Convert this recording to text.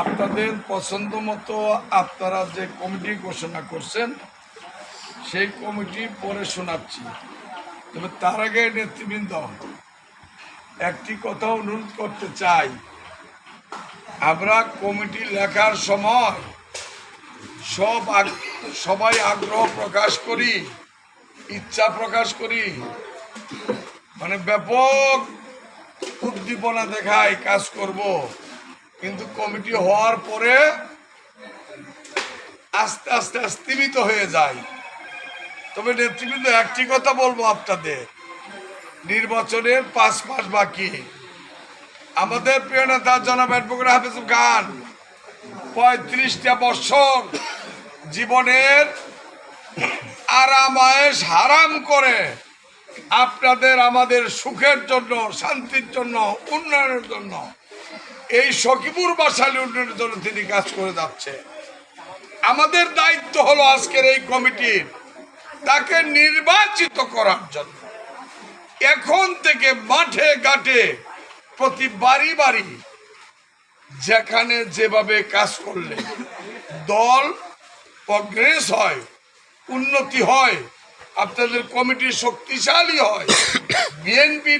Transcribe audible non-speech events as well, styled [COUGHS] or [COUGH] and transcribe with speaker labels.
Speaker 1: আপনাদের পছন্দ মতো আপনারা যে কমিটি ঘোষণা করছেন, সেই কমিটি পরে শোনাচ্ছি। তবে তার আগে নেতৃবৃন্দ, একটি কথা অনুরোধ করতে চাই। আমরা কমিটি লেখার সময় সব সবাই আগ্রহ প্রকাশ করি, ইচ্ছা প্রকাশ করি। মানে ব্যাপক উদ্দীপনা দেখায় কাজ করব। কিন্তু কমিটি হওয়ার পরে আস্তে আস্তে স্তীমিত হয়ে যায়। তবে নেতৃবৃন্দ, একটি কথা বলব আপনাদের। নির্বাচনের পাঁচ মাস বাকি। আমাদের প্রিয় নেতা জনাব অ্যাডভোকেট হাফিজ খান, পঁয়ত্রিশটা বছর জীবনের আরাম হারাম করে আপনাদের আমাদের সুখের জন্য, শান্তির জন্য, উন্নয়নের জন্য এই সখীপুর বাসালি উন্নয়নের জন্য তিনি কাজ করে যাচ্ছে। আমাদের দায়িত্ব হলো আজকের এই কমিটির তাকে নির্বাচিত করার জন্য। এখন থেকে মাঠে ঘাটে প্রতি বাড়ি বাড়ি যেখানে যেভাবে কাজ করলে দল প্রগ্রেস হয়, উন্নতি হয়, আপনাদের কমিটি শক্তিশালী হয়, [COUGHS] বিএনপি